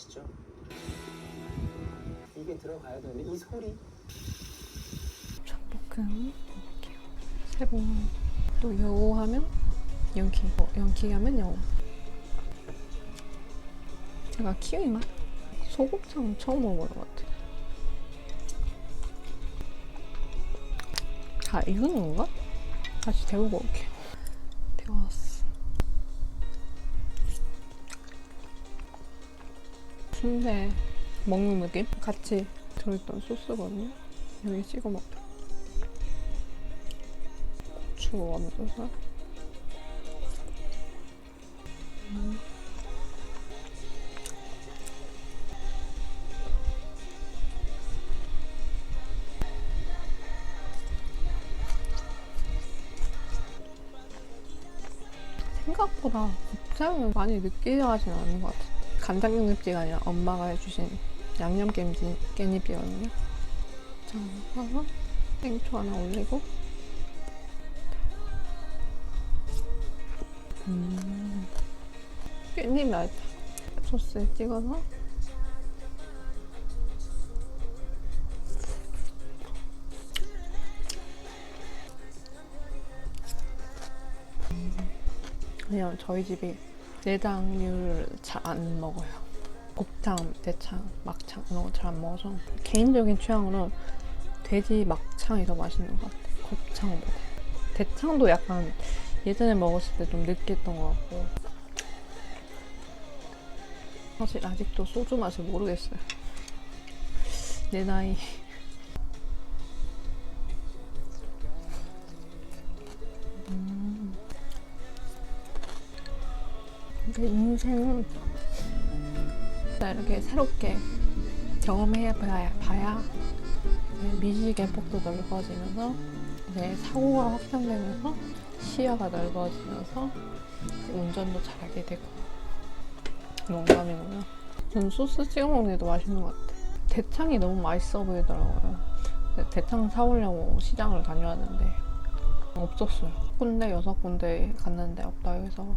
아시죠? 이게 들어가야 되는데 이 소리 볶음 먹을게요. 세번 또 여우 하면 연키, 어, 연키 하면 여우. 제가 키위 맛? 소곱창 처음 먹어보는 것 같아. 다 익은 건가? 다시 데우고 올게요. 데웠어. 순대 먹는 느낌? 같이 들어있던 소스거든요. 여기 찍어 먹자. 고추 얹어서. 음. 생각보다 곱창을 많이 느끼하진 않은 것 같아요. 간장게장집이 아니라 엄마가 해주신 양념 깻잎, 깻잎이거든요. 자, 생초 하나 올리고 음, 깻잎 맛있다. 소스에 찍어서 그냥 저희 집이 내장류를 잘 안 먹어요. 곱창, 대창, 막창 이런 거 잘 안 먹어서 개인적인 취향으로 돼지 막창이 더 맛있는 것 같아요. 곱창보다. 대창도 약간 예전에 먹었을 때 좀 느끼했던 것 같고 사실 아직도 소주 맛을 모르겠어요. 내 나이 그 인생은 나 이렇게 새롭게 경험해 봐야, 미식의 폭도 넓어지면서 이제 사고가 확산되면서 시야가 넓어지면서 운전도 잘하게 되고 농담이고요. 저는 소스 찍어 먹는 게더 맛있는 것 같아요. 대창이 너무 맛있어 보이더라고요. 대창 사오려고 시장을 다녀왔는데 없었어요. 군데 여섯 군데 갔는데 없다 해서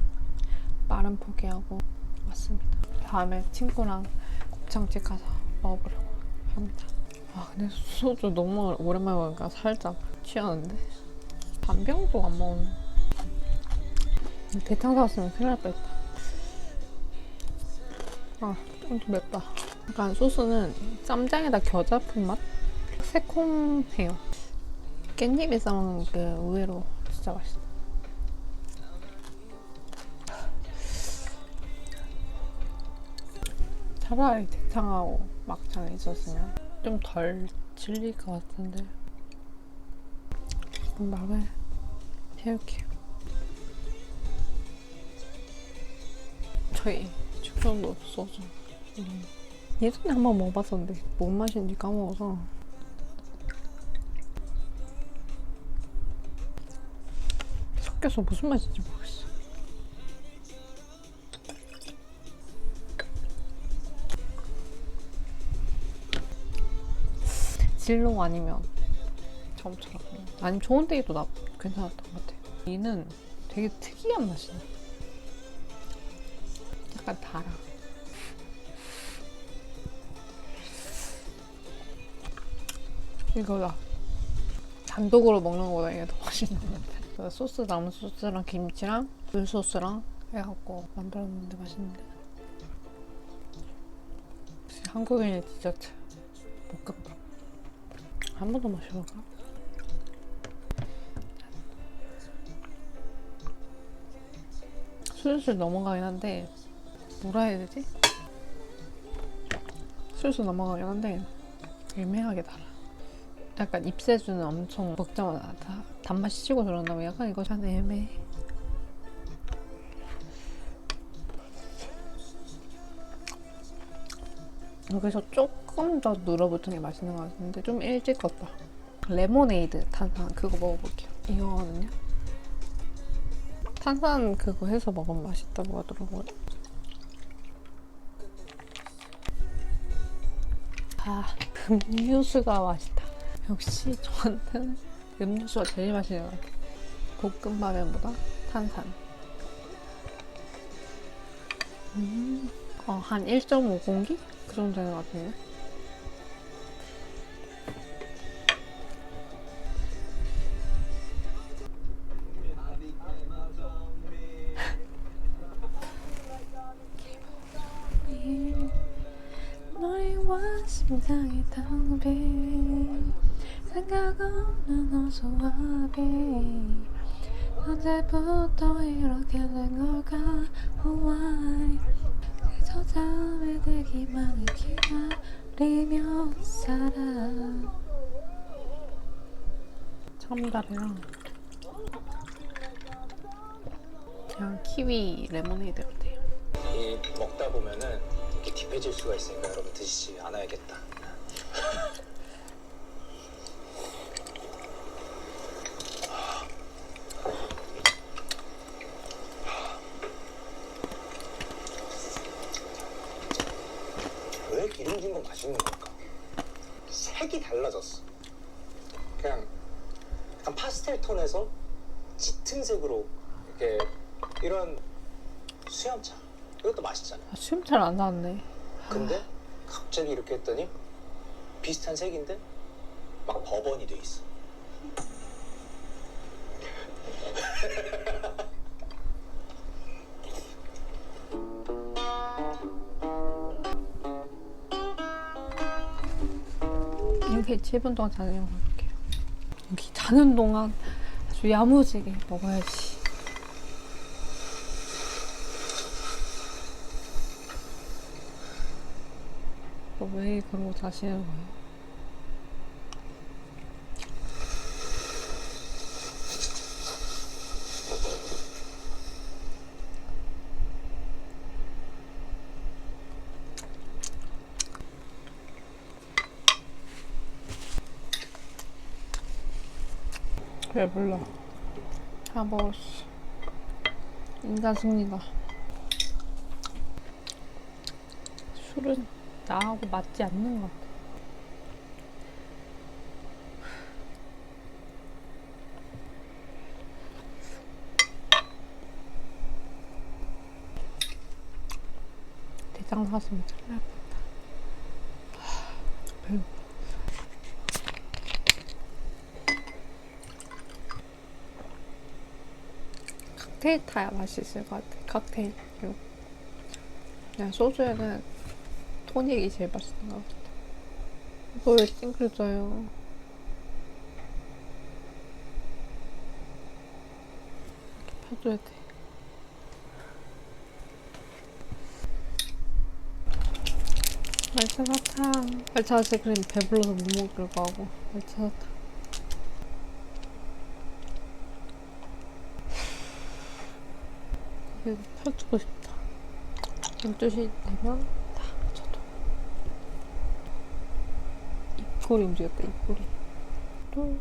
빠른 포기하고 왔습니다. 다음에 친구랑 곱창집 가서 먹어보려고 합니다. 아 근데 소주 너무 오랜만에 먹으니까 살짝 취하는데 반 병도 안 먹었네. 대창 사왔으면 큰일 날 뻔했다. 아, 좀더 맵다. 약간 소스는 쌈장에다 겨잡은 맛? 새콤해요. 깻잎에 싸먹는 그 의외로 진짜 맛있어. 차라리 대창하고 막창이 있었으면 좀 덜 질릴 것 같은데 막을 해올게요. 저희 소주 음. 예전에 한 번 먹어봤었는데 뭔 맛인지 까먹어서 섞여서 무슨 맛인지 모르겠어. 진로 아니면 처음처럼 아니면 좋은 데이도 나 괜찮았던 것 같아요. 이는 되게 특이한 맛이네. 약간 달아. 이거다. 단독으로 먹는 거보다 이게 더 맛있는 것 같아. 그 소스 남은 소스랑 김치랑 물 소스랑 해갖고 만들었는데 맛있는데. 역시 한국인의 디저트 볶음밥. 한 번 더 마셔볼까? 술술 넘어가긴 한데 뭐라 해야 되지? 술술 넘어가긴 한데 애매하게 달아. 약간 입새주는 엄청 먹자마자 다 단맛이 치고 들어온다면 약간 이거 참 애매해. 여기서 조금 더 눌어붙은 게 맛있는 것 같은데 좀 일찍 껐다. 레모네이드 탄산 그거 먹어볼게요. 이거거든요. 탄산 그거 해서 먹으면 맛있다고 하더라고요. 아, 음료수가 맛있다. 역시 저한테는 음료수가 제일 맛있는 것 같아요. 볶음밥면보다 탄산. 음, 어, 한 1.5공기? 그 정도 되는 것 같은데. 너와 심장이 텅빈 생각 없는 어수와비 언제부터 이렇게 된 걸까? Why? 그 저 잠에 들기만을 기다리며 살아 참다래랑 그냥 키위 레모네이드 같아요. 이 먹다 보면은 이렇게 딥해질 수가 있으니까 여러분 드시지 않아야겠다. 왜 기름진 건 맛 있는 걸까? 색이 달라졌어. 그냥 약간 파스텔 톤에서 짙은 색으로 이렇게 이런 수염차 이것도 맛있잖아. 아, 수염 잘 안 나왔네 근데 갑자기 이렇게 했더니 비슷한 색인데 막 버번이 돼 있어. 여기 7분 동안 자는 거 볼게요. 여기 자는 동안 아주 야무지게 먹어야지. 어, 왜 그러고 자시는 거예요? 배불러. 다 먹었어. 인간 승리다. 술은 나하고 맞지 않는 것 같아. 대장 사슴 잘날 뻔다. 배고. 칵테일 타야 맛있을 것 같아. 칵테일. 그냥 소주에는 토닉이 제일 맛있는 것 같아. 이거 왜 찡그려져요? 이렇게 펴줘야 돼. 말차 사탕. 말차 아이스크림 배불러서 못 먹으려고 하고. 말차 사탕. 이거 펴주고 싶다. 12시 되면 다 저도 입꼬리 움직였다 입꼬리. 또